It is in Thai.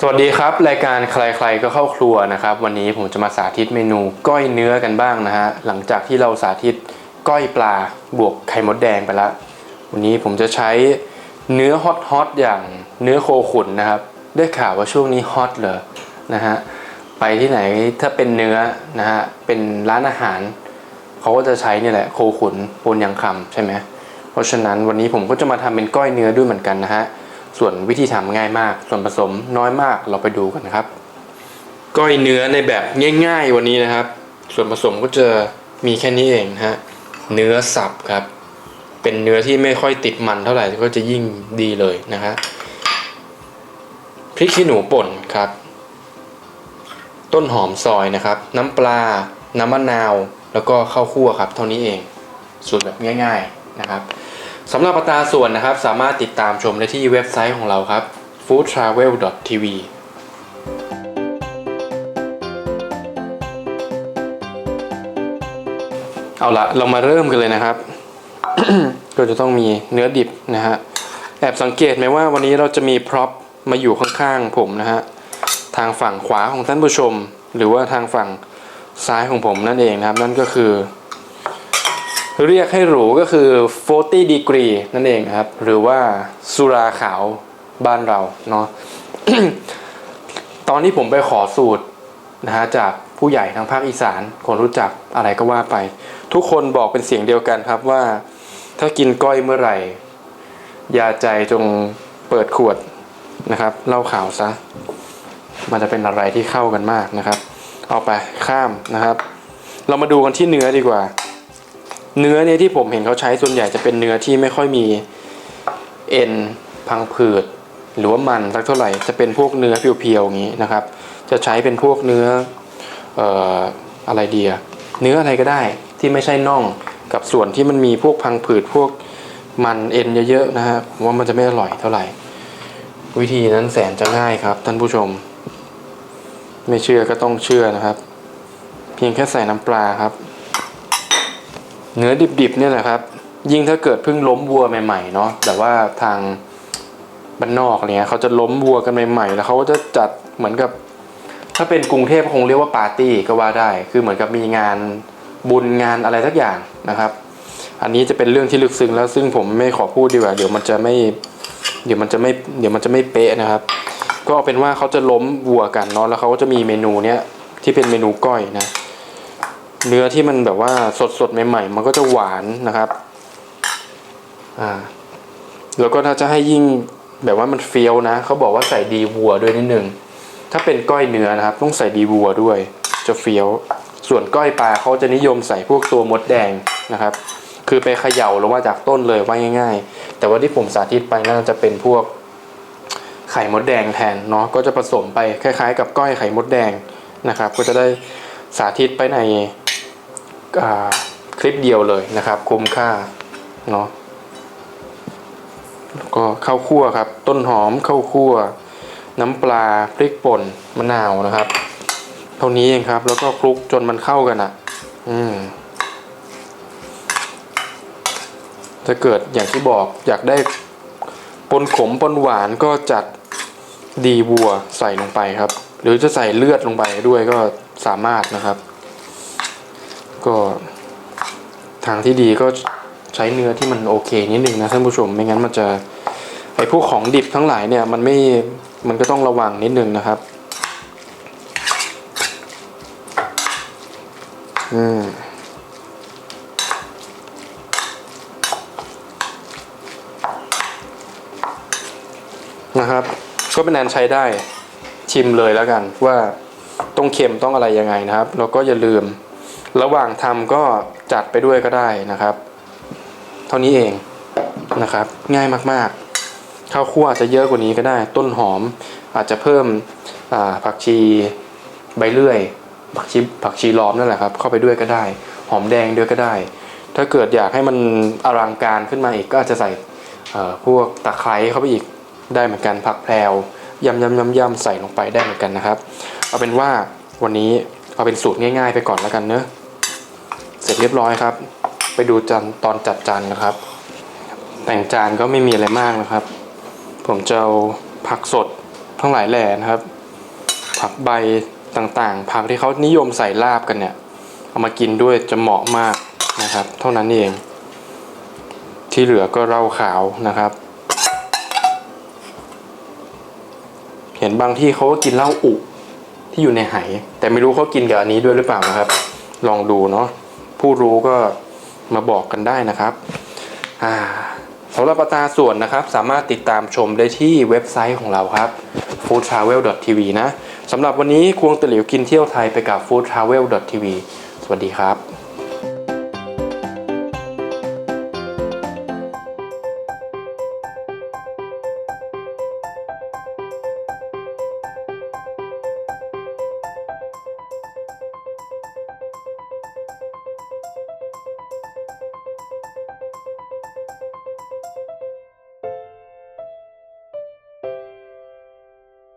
สวัสดีครับ รายการใครๆก็เข้าครัวนะครับ วันนี้ผมจะมาสาธิตเมนูก้อยเนื้อกันบ้างนะฮะหลังจากที่เราสาธิตก้อยปลาบวกไข่มดแดงไปล้ววันนี้ผมจะใช้เนื้อฮอตฮอตอย่างเนื้อโคขุนนะครับ ได้ข่าวว่าช่วงนี้ฮอตเหรอนะฮะไปที่ไหนถ้าเป็นเนื้อนะฮะเป็นร้านอาหาร เขาก็จะใช้นี่แหละโคขุนปนยังคำใช่ไหมเพราะฉะนั้นวันนี้ผมก็จะมาทำเป็นก้อยเนื้อด้วยเหมือนกันนะฮะ ส่วนวิธีทำง่ายมาก ส่วนผสมน้อยมากเราไปดูกันนะครับ ก้อยเนื้อในแบบง่าย ๆ วันนี้นะครับ ส่วนผสมก็จะมีแค่นี้เองนะฮะเนื้อสับครับ เป็นเนื้อที่ไม่ค่อยติดมันเท่าไหร่ก็จะยิ่งดีเลยนะฮะพริกขี้หนูป่นครับ ต้นหอมซอยนะครับ น้ำปลา น้ำมะนาว แล้วก็ข้าวคั่วครับ เท่านี้เอง สูตรแบบง่าย ๆนะครับ สำหรับอัตราส่วนนะครับ สามารถติดตามชมได้ที่เว็บไซต์ของเราครับ foodtravel.tv เอาละเรามาเริ่มกันเลยนะครับเราจะต้องมีเนื้อดิบนะฮะ แอบสังเกตไหมว่าวันนี้เราจะมีพร็อพมาอยู่ข้างๆผมนะฮะ ทางฝั่งขวาของท่านผู้ชม หรือว่าทางฝั่งซ้ายของผมนั่นเองนะครับ นั่นก็คือ เรียกให้หรูก็คือ 40 degree นั่นเองครับ หรือว่าสุราขาวบ้านเราเนาะตอนที่ผมไปขอสูตรนะฮะจากผู้ใหญ่ทางภาคอีสานคนรู้จักอะไรก็ว่าไป ทุกคนบอกเป็นเสียงเดียวกันครับว่า ถ้ากินก้อยเมื่อไหร่ ยาใจจงเปิดขวดนะครับเหล้าขาวซะ มันจะเป็นอะไรที่เข้ากันมากนะครับ เอาไปข้ามนะครับ เรามาดูกันที่เนื้อดีกว่า เนื้อเนี่ยที่ผมเห็นเขาใช้ส่วนใหญ่จะเป็นเนื้อที่ไม่ค่อยมีเอ็นพังผืด หรือว่ามันสักเท่าไหร่จะเป็นพวกเนื้อเพียวๆอย่างนี้นะครับ จะใช้เป็นพวกเนื้อเอ่ออะไรเดียเนื้ออะไรก็ได้ที่ไม่ใช่น่องกับส่วนที่มันมีพวกพังผืดพวกมันเอ็นเยอะๆนะฮะผมว่ามันจะไม่อร่อยเท่าไหร่ วิธีนั้นแสนจะง่ายครับท่านผู้ชม ไม่เชื่อก็ต้องเชื่อนะครับ เพียงแค่ใส่น้ำปลาครับ เนื้อดิบๆเนี่ยแหละครับ ยิ่งถ้าเกิดเพิ่งล้มวัวใหม่ๆเนาะแต่ว่าทางบ้านนอกเงี้ยเขาจะล้มวัวกันใหม่ๆ แล้วเขาก็จะจัดเหมือนกับ ถ้าเป็นกรุงเทพคงเรียกว่าปาร์ตี้ก็ว่าได้ คือเหมือนกับมีงานบุญงานอะไรสักอย่างนะครับ อันนี้จะเป็นเรื่องที่ลึกซึ้งแล้วซึ่งผมไม่ขอพูดดีกว่า เดี๋ยวมันจะไม่ เดี๋ยวมันจะไม่ เดี๋ยวมันจะไม่เป๊ะนะครับ ก็เอาเป็นว่าเขาจะล้มวัวกันเนาะแล้วเขาก็จะมีเมนูเนี้ยที่เป็นเมนูก้อยนะ เนื้อที่มันแบบว่าสดสดใหม่ ๆ มันก็จะหวานนะครับ อ่า แล้วก็ถ้าจะให้ยิ่งแบบว่ามันเฟี้ยวนะเขาบอกว่าใส่ดีวัวด้วยนิดนึงถ้าเป็นก้อยเนื้อนะครับ ต้องใส่ดีวัวด้วย จะเฟี้ยว ส่วนก้อยปลาเขาจะนิยมใส่พวกตัวมดแดงนะครับ คือไปเขย่าลงมาจากต้นเลยว่าง่าย ๆ แต่ว่าที่ผมสาธิตไปน่าจะเป็นพวกไข่มดแดงแทนเนาะก็จะผสมไปคล้าย ๆ กับก้อยไข่มดแดงนะครับ ก็จะได้สาธิตไปใน คลิปเดียวเลยนะครับคุ้มค่าเนาะแล้วก็ข้าวคั่วครับ ต้นหอมข้าวคั่ว น้ำปลาพริกป่นมะนาวนะครับ เท่านี้เองครับ แล้วก็คลุกจนมันเข้ากันอะ อืมถ้าเกิดอย่างที่บอกอยากได้ปนขมปนหวานก็จัดดีวัวใส่ลงไปครับ หรือจะใส่เลือดลงไปด้วยก็สามารถนะครับ ก็ทางที่ดีก็ใช้เนื้อที่มันโอเคนิดนึงนะท่านผู้ชม ไม่งั้นมันจะไอพวกของดิบทั้งหลายเนี่ย มันไม่มันก็ต้องระวังนิดนึงนะครับ อืมนะครับ ก็เป็นอันใช้ได้ชิมเลยแล้วกันว่าต้องเค็มต้องอะไรยังไงนะครับ แล้วก็อย่าลืม ระหว่างทำก็จัดไปด้วยก็ได้นะครับ เท่านี้เองนะครับ ง่ายมากๆ ข้าวคั่วอาจจะเยอะกว่านี้ก็ได้ ต้นหอมอาจจะเพิ่มผักชีใบเลื่อย ผักชีผักชีล้อมนั่นแหละครับ เข้าไปด้วยก็ได้ หอมแดงด้วยก็ได้ ถ้าเกิดอยากให้มันอลังการขึ้นมาอีกก็อาจจะใส่พวกตะไคร้เข้าไปอีกได้เหมือนกันผักแพรวยำยำยำยำใส่ลงไปได้เหมือนกันนะครับ เอาเป็นว่าวันนี้เอาเป็นสูตรง่าย ๆ ไปก่อนแล้วกันเนอะ เสร็จเรียบร้อยครับ ไปดูจานตอนจัดจานนะครับ แต่งจานก็ไม่มีอะไรมากนะครับ ผมจะเอาผักสดทั้งหลายแหล่นะครับ ผักใบต่างๆ ผักที่เขานิยมใส่ลาบกันเนี่ย เอามากินด้วยจะเหมาะมากนะครับ เท่านั้นเอง ที่เหลือก็เหล้าขาวนะครับ เห็นบางที่เขาก็กินเหล้าอุที่อยู่ในไหแต่ไม่รู้เขากินกับอันนี้ด้วยหรือเปล่านะครับ ลองดูเนาะ ผู้รู้ก็มาบอกกันได้นะครับอ่าสำหรับอัตราส่วนนะครับ สามารถติดตามชมได้ที่เว็บไซต์ของเราครับ foodtravel.tv นะสำหรับวันนี้ควงตะหลิวกินเที่ยวไทยไปกับ foodtravel.tv สวัสดีครับ